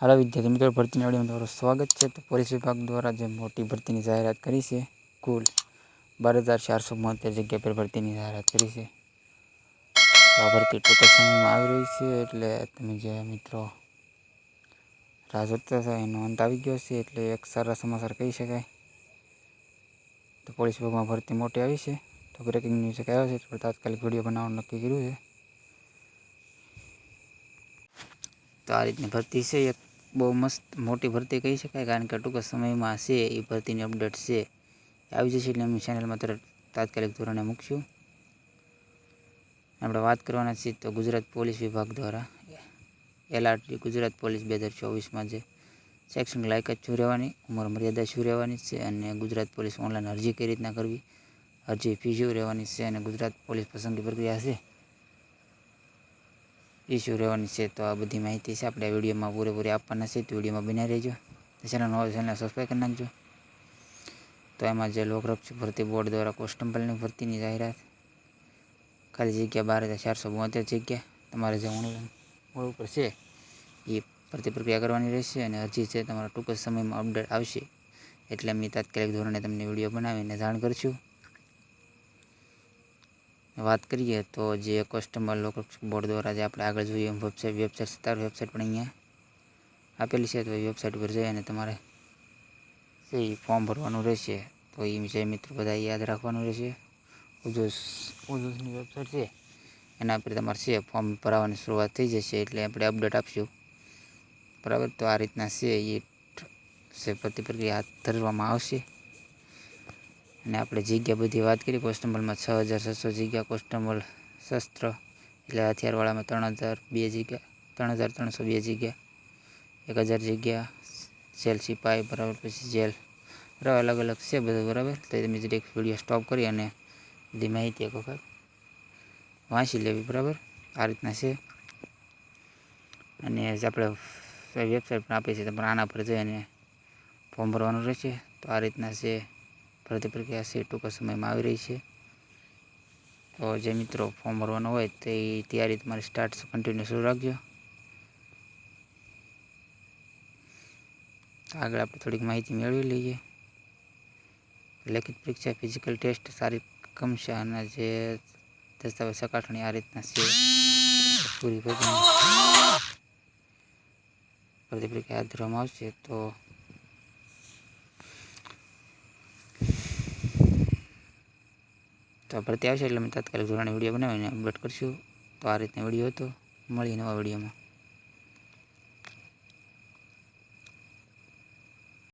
હાલો વિદ્યાર્થી મિત્રો, ભરતીની આવડીમાં તમારું સ્વાગત છે. તો પોલીસ વિભાગ દ્વારા જે મોટી ભરતીની જાહેરાત કરી છે, કુલ બાર હજાર ચારસો બોતેર જગ્યા પર ભરતીની જાહેરાત કરી છે. તો આ ભરતી ટૂંક સમયમાં આવી રહી છે, એટલે તમે જે મિત્રો રાહ જોતા હતા એનો અંત આવી ગયો છે, એટલે એક સારા સમાચાર કહી શકાય. તો પોલીસ વિભાગમાં ભરતી મોટી આવી છે, તો બ્રેકિંગ ન્યૂઝ એક આવ્યો છે, તો તાત્કાલિક વીડિયો બનાવવાનું નક્કી કર્યું છે. તો આ રીતની ભરતી છે, એક બહુ મસ્ત મોટી ભરતી કહી શકાય કારણ કે ટૂંક સમયમાં હશે એ ભરતીની અપડેટ છે. આવી જશે એટલે અમે ચેનલમાં તરત તાત્કાલિક ધોરણે મૂકશું. આપણે વાત કરવાના છીએ તો ગુજરાત પોલીસ વિભાગ દ્વારા એલઆરટી ગુજરાત પોલીસ બે હજાર ચોવીસમાં જે શૈક્ષણિક લાયકાત શું રહેવાની, ઉંમર મર્યાદા શું રહેવાની છે અને ગુજરાત પોલીસ ઓનલાઈન અરજી કઈ રીતના કરવી, અરજી ફી શું રહેવાની છે અને ગુજરાત પોલીસ પસંદગી પ્રક્રિયા છે. ઇસ્યુ રહેવાની છે, તો આ બધી માહિતી છે આપણે વિડીયોમાં પૂરેપૂરી આપવાના છે, તો વિડીયોમાં બન્યા રહેજો. ચેનલ નવો ચેનલ સબસ્ક્રાઈબ કરી નાખજો. તો એમાં જે લોકરક્ષક ભરતી બોર્ડ દ્વારા કોન્સ્ટેબલની ભરતીની જાહેરાત. ખાલી જગ્યા બાર હજાર ચારસો બોતેર જગ્યા તમારે જે ઓનલાઈન બોર્ડ ઉપર છે, એ ભરતી પ્રક્રિયા કરવાની રહેશે અને અરજી છે તમારા ટૂંક સમયમાં અપડેટ આવશે, એટલે અમે તાત્કાલિક ધોરણે તમને વીડિયો બનાવીને જાણ કરીશું. વાત કરીએ તો જે કસ્ટમર લોકો બોર્ડ દ્વારા જે આપણે આગળ જોઈએ, એમ વેબસાઇટ વેબસાઇટ સત્તાવાર વેબસાઇટ પણ અહીંયા આપેલી છે, તો એ વેબસાઇટ ઉપર જઈ અને તમારે એ ફોર્મ ભરવાનું રહેશે, તો એ જે મિત્રો બધા યાદ રાખવાનું રહેશે. ઉજોસ ઉજોસની વેબસાઇટ છે, એના પર તમારે છે ફોર્મ ભરાવાની શરૂઆત થઈ જશે એટલે આપણે અપડેટ આપશું. બરાબર? તો આ રીતના છે એ છે પ્રતિ પ્રક્રિયા હાથ ધરવામાં આવશે. અને આપણે જગ્યા બધી વાત કરી. કોન્સ્ટેબલમાં છ હજાર છસો જગ્યા કોસ્ટમલ શસ્ત્ર. એટલે હથિયારવાળામાં ત્રણ હજાર બે જગ્યા, ત્રણ હજાર ત્રણસો બે જગ્યા, એક હજાર જગ્યા, જેલ સિપાઈ, બરાબર. પછી જેલ બરાબર, અલગ અલગ છે બધું બરાબર. તો તમે એક વીડિયો સ્ટોપ કરી અને બધી માહિતી એક વખત વાંચી લેવી, બરાબર? આ રીતના છે. અને આપણે વેબસાઇટ પણ આપીએ છીએ તમારે આના પર જઈને ફોર્મ ભરવાનું રહેશે. તો આ રીતના છે. ભરતી પ્રક્રિયા છે, ટૂંક સમયમાં આવી રહી છે. તો જે મિત્રો ફોર્મ ભરવાનો હોય તે તૈયારી તમારી સ્ટાર્ટ કન્ટિન્યુ શરૂ રાખજો. આગળ આપણે થોડીક માહિતી મેળવી લઈએ. લેખિત પરીક્ષા ફિઝિકલ ટેસ્ટ સારી કમશે અને જે દસ્તાવેજ ચકાસણી આ રીતના છે, પૂરી ભરતી પ્રક્રિયા હાથ ધરવામાં આવશે, તો તો ભરતી આવશે એટલે અમે તાત્કાલિક ધોરણે વીડિયો બનાવીને અપલોડ કરીશું. તો આ રીતના વીડિયો હતો. મળીએ નવા વિડીયોમાં.